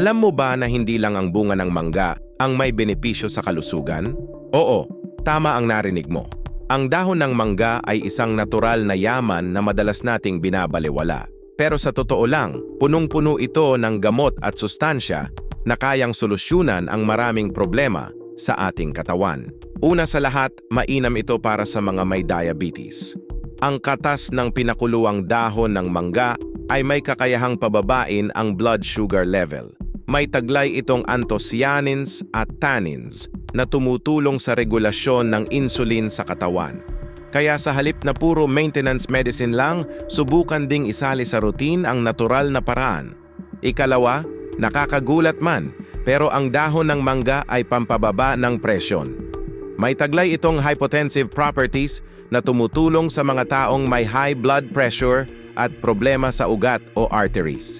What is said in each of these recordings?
Alam mo ba na hindi lang ang bunga ng mangga ang may benepisyo sa kalusugan? Oo, tama ang narinig mo. Ang dahon ng mangga ay isang natural na yaman na madalas nating binabaliwala. Pero sa totoo lang, punong-puno ito ng gamot at sustansya na kayang solusyonan ang maraming problema sa ating katawan. Una sa lahat, mainam ito para sa mga may diabetes. Ang katas ng pinakuluang dahon ng mangga ay may kakayahang pababain ang blood sugar level. May taglay itong anthocyanins at tannins na tumutulong sa regulasyon ng insulin sa katawan. Kaya sa halip na puro maintenance medicine lang, subukan ding isali sa routine ang natural na paraan. Ikalawa, nakakagulat man, pero ang dahon ng mangga ay pampababa ng presyon. May taglay itong hypotensive properties na tumutulong sa mga taong may high blood pressure at problema sa ugat o arteries.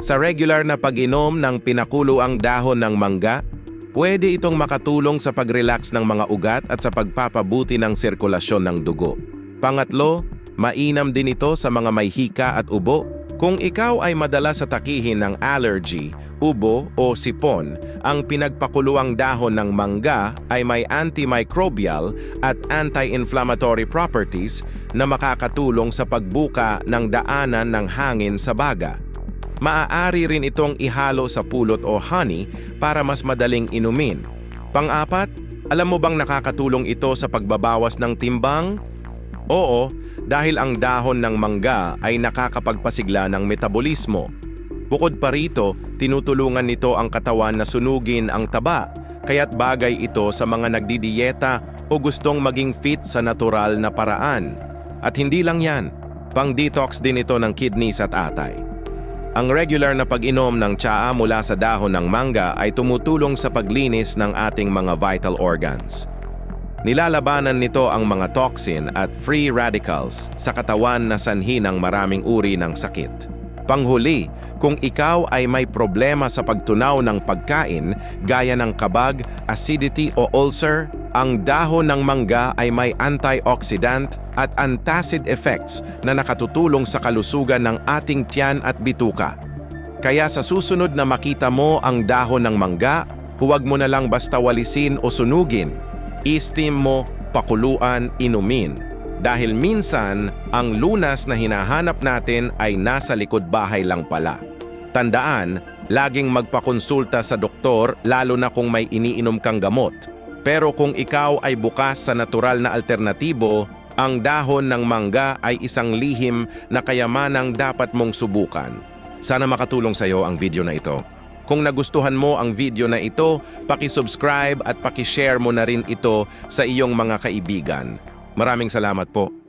Sa regular na pag-inom ng pinakuloang dahon ng mangga, pwede itong makatulong sa pag-relax ng mga ugat at sa pagpapabuti ng sirkulasyon ng dugo. Pangatlo, mainam din ito sa mga may hika at ubo. Kung ikaw ay madalas sa takihin ng allergy, ubo o sipon, ang pinagpakuluang dahon ng mangga ay may antimicrobial at anti-inflammatory properties na makakatulong sa pagbuka ng daanan ng hangin sa baga. Maaari rin itong ihalo sa pulot o honey para mas madaling inumin. Pang-apat, alam mo bang nakakatulong ito sa pagbabawas ng timbang? Oo, dahil ang dahon ng mangga ay nakakapagpasigla ng metabolismo. Bukod pa rito, tinutulungan nito ang katawan na sunugin ang taba, kaya't bagay ito sa mga nagdidiyeta o gustong maging fit sa natural na paraan. At hindi lang yan, pang-detox din ito ng kidneys at atay. Ang regular na pag-inom ng tsaa mula sa dahon ng mangga ay tumutulong sa paglinis ng ating mga vital organs. Nilalabanan nito ang mga toxin at free radicals sa katawan na sanhi ng maraming uri ng sakit. Panghuli, kung ikaw ay may problema sa pagtunaw ng pagkain gaya ng kabag, acidity o ulcer, ang dahon ng mangga ay may antioxidant at antacid effects na nakatutulong sa kalusugan ng ating tiyan at bituka. Kaya sa susunod na makita mo ang dahon ng mangga, huwag mo na lang basta walisin o sunugin. I-steam mo, pakuluan, inumin. Dahil minsan, ang lunas na hinahanap natin ay nasa likod bahay lang pala. Tandaan, laging magpakonsulta sa doktor lalo na kung may iniinom kang gamot. Pero kung ikaw ay bukas sa natural na alternatibo, ang dahon ng mangga ay isang lihim na kayamanang dapat mong subukan. Sana makatulong sa iyo ang video na ito. Kung nagustuhan mo ang video na ito, paki-subscribe at paki-share mo na rin ito sa iyong mga kaibigan. Maraming salamat po.